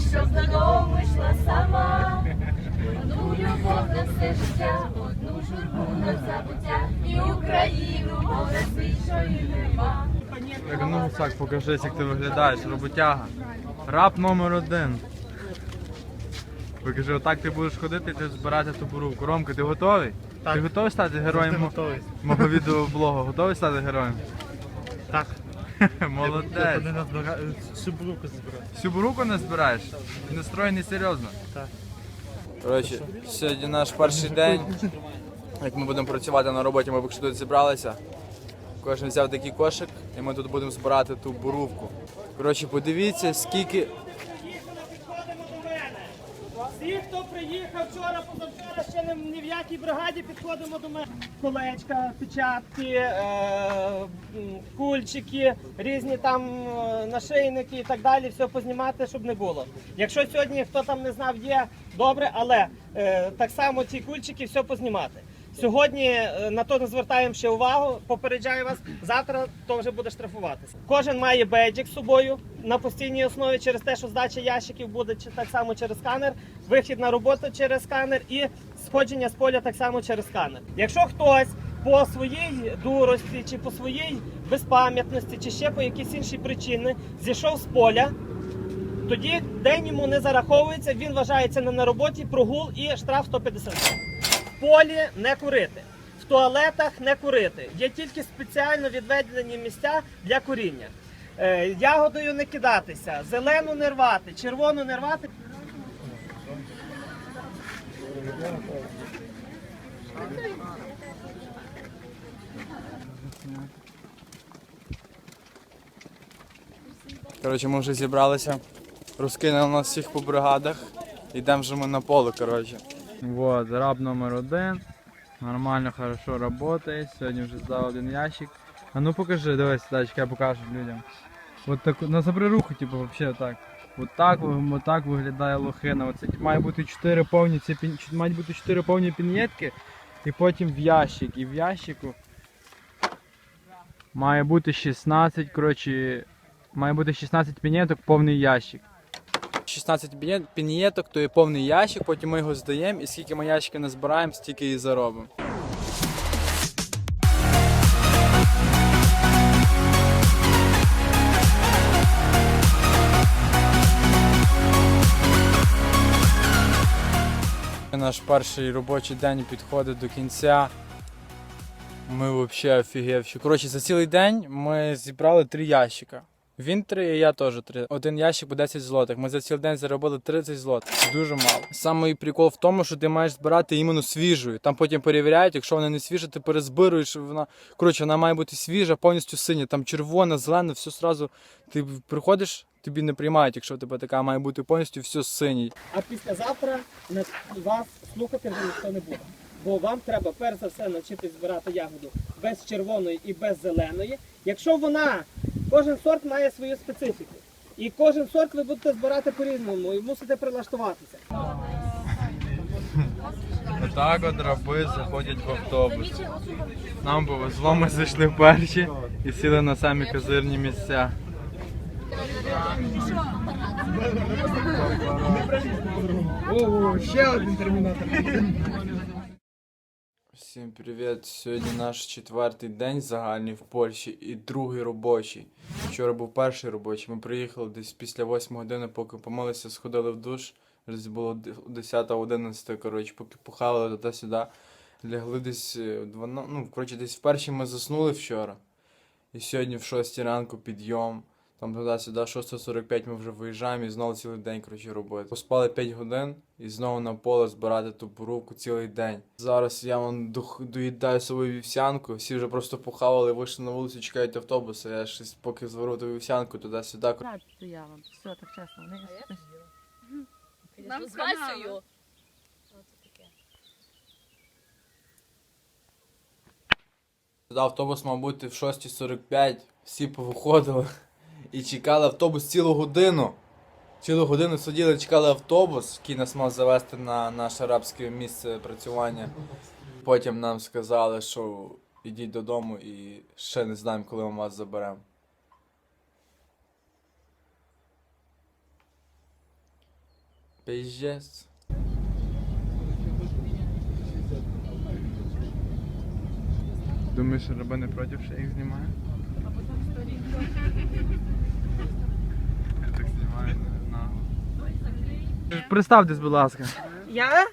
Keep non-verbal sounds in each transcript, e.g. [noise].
щоб додому йшла сама. Одну любов на все життя, одну журбу на забуття, і Україну понад свічою нема. Так, ну гусак, покажи, як ти виглядаєш, роботяга. Раб номер один. Покажи, отак ти будеш ходити, ти збирати ту буру. Ромка, ти готовий? Так. Ти готовий стати героєм готовий. мого відеоблогу? Готовий стати героєм? Так. [laughs] Молодець. Назбираю, всю буруку збираю. Всю буруку не збираєш? Ти настроєний серйозно? Так. Коротше, сьогодні наш перший день. Як ми будемо працювати на роботі, ми поки що тут зібралися. Кожен взяв такий кошик і ми тут будемо збирати ту бурувку. Коротше, подивіться, скільки. Всі, хто приїхав вчора, позавчора, ще не, ні в якій бригаді підходимо до мене. Колечка, печатки, е, кульчики, різні там е, нашийники і так далі, все познімати, щоб не було. Якщо сьогодні хто там не знав, є добре, але е, так само ці кульчики все познімати. Сьогодні е, на то не звертаємо ще увагу. Попереджаю вас, завтра то вже буде штрафуватися. Кожен має бейджик з собою на постійній основі через те, що здача ящиків буде так само через сканер, вихід на роботу через сканер і сходження з поля так само через сканер. Якщо хтось по своїй дурості чи по своїй безпам'ятності, чи ще по якійсь іншій причині зійшов з поля, тоді день йому не зараховується, він вважається не на роботі, прогул і штраф 150 гривень. Полі не курити, в туалетах не курити. Є тільки спеціально відведені місця для куріння. Е, ягодою не кидатися, зелену не рвати, червону не рвати. Коротше, ми вже зібралися. Розкинули нас всіх по бригадах. Йдемо вже ми на поле, коротше. Вот, раб номер один. Нормально, хорошо работает. Сьогодні вже здав один ящик. А ну покажи, дивись, дачка, я покажу людям. От так, на забери руху, типу, вообще так. От так, ви- от так виглядає лохина. Оце має бути 4 повні, ці пін... мають бути 4 повні пін'єтки, і потім в ящик. І в ящику має бути 16, коротше, має бути 16 пін'єток, повний ящик. 16 пінє- пін'єток, то є повний ящик, потім ми його здаємо, і скільки ми ящиків назбираємо, стільки і заробимо. Наш перший робочий день підходить до кінця. Ми взагалі офігевші. Коротше, за цілий день ми зібрали три ящика. Він три, і я теж три. Один ящик по 10 злотих. Ми за цілий день заробили 30 злотих. Дуже мало. Самий прикол в тому, що ти маєш збирати іменно свіжою. Там потім перевіряють, якщо вона не свіжа, ти перезбируєш. Вона коротше, вона має бути свіжа, повністю синя. Там червона, зелена, все зразу. Ти приходиш, тобі не приймають, якщо тебе така має бути повністю все синій. А післязавтра вас слухати вже ніхто не буде. Бо вам треба перш за все навчитись збирати ягоду без червоної і без зеленої. Якщо вона, кожен сорт має свою специфіку. І кожен сорт ви будете збирати по-різному і мусите прилаштуватися. Отак от раби заходять в автобус. Нам повезло, ми зайшли перші і сіли на самі козирні місця. Ого, ще один термінатор. Всім привіт! Сьогодні наш четвертий день загальний в Польщі і другий робочий. Вчора був перший робочий. Ми приїхали десь після 8 години, поки помилися, сходили в душ. Десь було 10-11, коротше, поки похавали туди-сюди. Лягли десь е, в 12, ну, коротше, десь в першій ми заснули вчора. І сьогодні в 6 ранку підйом. Там туди-сюди, 6.45 ми вже виїжджаємо і знову цілий день коротше, робити. Поспали 5 годин і знову на поле збирати ту бурувку цілий день. Зараз я вон дух- доїдаю свою вівсянку, всі вже просто похавали, вийшли на вулицю, чекають автобуси. Я щось поки звору ту вівсянку туди-сюди. Я вам. Все, так чесно. Вони Нам з Васею. Туди автобус мав бути в 6.45, всі повиходили і чекали автобус цілу годину. Цілу годину сиділи, чекали автобус, який нас мав завести на наше арабське місце працювання. Потім нам сказали, що йдіть додому і ще не знаємо, коли ми вас заберемо. Пиздец. Думаєш, що не проти, що їх знімаю? Я так знімаю нагло. Представтесь, будь ласка. Я?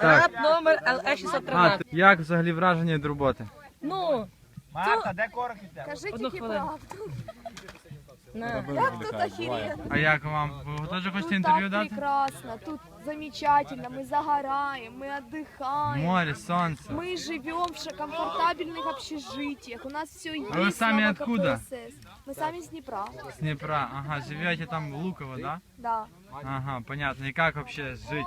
Так. Раб номер А, ЛЕ-613. ти- як взагалі враження від роботи? Ну, Марта, де корок іде? Кажи одну тільки хвилину. правду. На. Як тут охеренно. А як вам? Ви теж хочете Тут інтерв'ю так дати? прекрасно, тут замечательно, мы загораем, мы отдыхаем. Море, сонце. Мы живем в ша- комфортабельных общежитиях, у нас все есть. А вы сами слава откуда? КПСС. Мы сами с Днепра, С Днепра. Ага, живете там в Луково, да? да. Ага, понятно. И как вообще жить?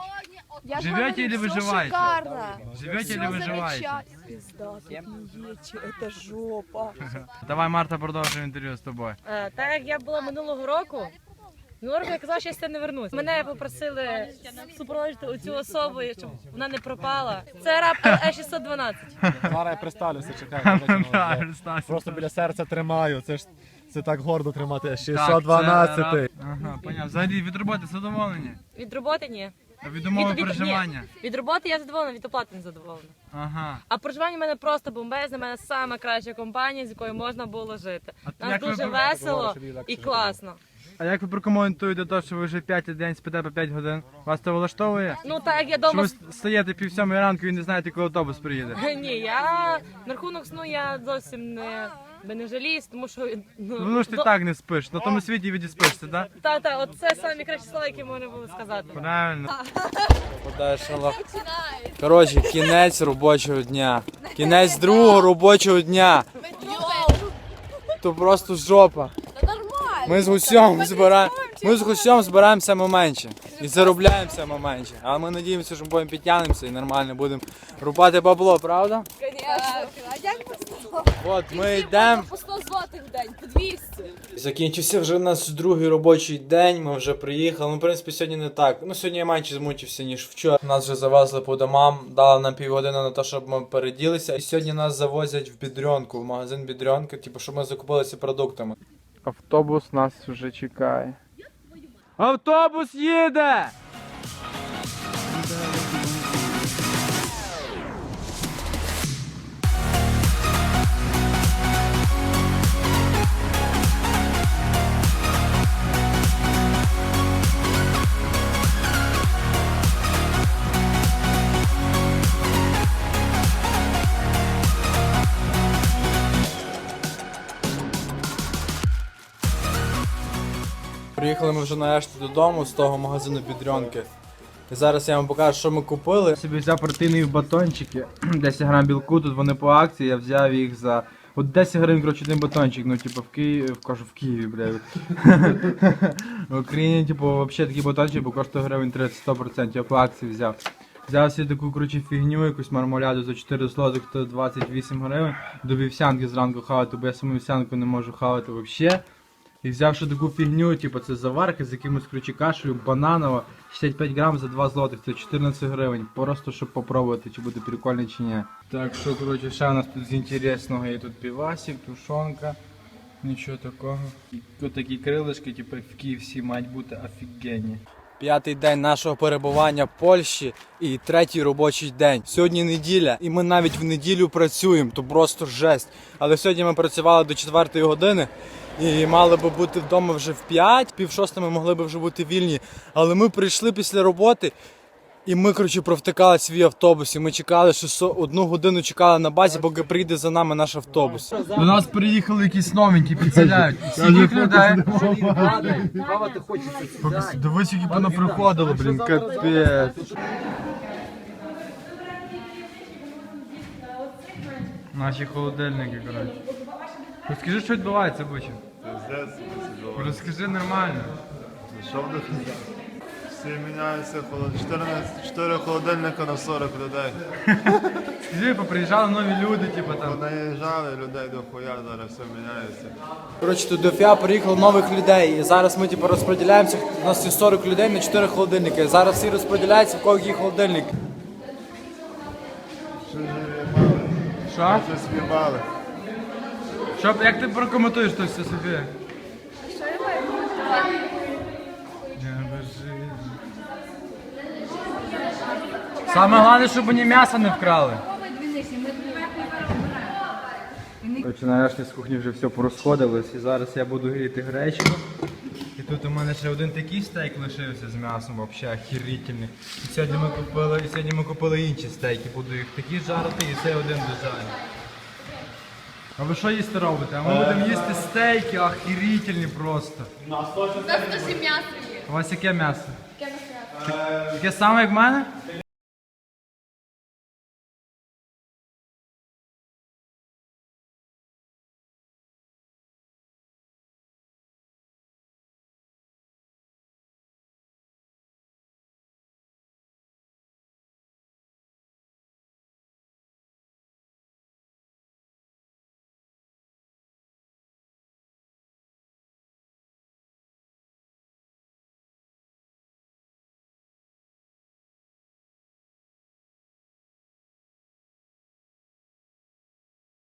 Я ж Живете говорю, или всё выживаете? шикарно. Живете или Всё выживаете? замечательно. Пизда, тут не едьте, это жопа. [laughs] Давай, Марта, продовжуємо інтерв'ю з тобою. Е, Так як я була минулого року, минулого року я казала, що я сюди не вернусь. Мене попросили супроводжувати оцю особу, щоб вона не пропала. Це раб ЛЕ-612. [laughs] Зараз я представлюся, [laughs] чекай. Да, Стас. Просто біля серця тримаю. Це ж це так гордо тримати. Так, це 612. раб- Ага, понятно. Взагалі від роботи задоволені? Від роботи ні. А від умови Від- від- проживання? Ні. Від роботи я задоволена, від оплати не задоволена. Ага. А проживання в мене просто бомбезне, в мене сама краща компанія, з якою можна було жити. А Нас як ви дуже про- весело і класно. А як ви прокоментуєте те, що ви вже п'ятий день спите по 5 годин? Вас це влаштовує? Ну так як я Що вдома ви стаєте пів сьомої ранку і не знаєте, коли автобус приїде? Ні, я на рахунок сну я зовсім не, би не жаліюсь, тому що ну, Ну ж ти до- так не спиш. На тому світі відіспишся, так? Та, та, от це самі кращі слова, які можна було сказати. Правильно. Коротше, кінець робочого дня. Кінець другого робочого дня. То просто жопа. Ми з гусьом збираємо. Ми з гусьом збираємо саме менше. І заробляємо саме менше. Але ми надіємося, що ми потім підтягнемося і нормально будемо рубати бабло, правда? От ми йдемо. По 100 злотих в день, по 200. Закінчився вже у нас другий робочий день, ми вже приїхали. Ну, в принципі, сьогодні не так. Ну, сьогодні я менше змучився, ніж вчора. Нас вже завезли по домам, дали нам півгодини на те, щоб ми переділися. І сьогодні нас завозять в Бідрьонку, в магазин Бідрьонка, типу, щоб ми закупилися продуктами. Автобус нас вже чекає. Автобус їде! Приїхали ми вже нарешті додому з того магазину Бідрьонки. І зараз я вам покажу, що ми купили. Собі взяв протеїнові батончики, [clears throat] 10 грам білку, тут вони по акції, я взяв їх за. От 10 гривень, коротше, один батончик, ну типу в Києві, кажу в Києві, бля. [laughs] В Україні, типу, взагалі такий батончик, бо коштує гривень 30 100%, я по акції взяв. Взяв собі таку коротше, фігню, якусь мармоляду за 4 злотих, то 28 гривень. До вівсянки зранку хавати, бо я саму вівсянку не можу хавати взагалі. І взявши таку фігню, типу це заварка з якимось коротше, кашею, бананова, 65 грам за 2 злотих, це 14 гривень. Просто щоб попробувати, чи буде прикольно чи ні. Так що, коротше, ще у нас тут з інтересного є тут півасів, тушонка. Нічого такого. Тут такі крилишки, типу в KFC мають бути офігенні. П'ятий день нашого перебування в Польщі і третій робочий день. Сьогодні неділя, і ми навіть в неділю працюємо, то просто жесть. Але сьогодні ми працювали до 4 години і мали би бути вдома вже в 5, пів шостого ми могли би вже бути вільні. Але ми прийшли після роботи. І ми, коротше, провтикали свій автобус, і ми чекали, що одну годину чекали на базі, поки прийде за нами наш автобус. До нас приїхали якісь новенькі, підселяють. Скільки людей? Дивись, які воно приходило, блін, капець. Наші холодильники, коротше. Розкажи, що відбувається, Бучі. Розкажи нормально. Що буде? Всі міняються, холод- 14 4 холодильника на 40 людей. Скажи, поприїжджали нові люди, типу там. Наїжджали людей до хуя, зараз все міняється. Коротше, тут до ФІА приїхало нових людей. І зараз ми типу, розподіляємося. У нас є 40 людей на 4 холодильники. Зараз всі розподіляються, в кого який холодильник. Що? Що? Що, як ти прокоментуєш то все собі? Саме головне, щоб вони м'ясо не вкрали. Короче, нарешті з кухні вже все порозходилось і зараз я буду гріти гречку. І тут у мене ще один такий стейк лишився з м'ясом, взагалі охерительний. І сьогодні ми купили, і сьогодні ми купили інші стейки, буду їх такі жарити і цей один дожарю. А ви що їсти робите? А ми будемо їсти стейки, охерительні просто. У нас теж м'ясо є. У вас яке м'ясо? Таке саме, як в мене?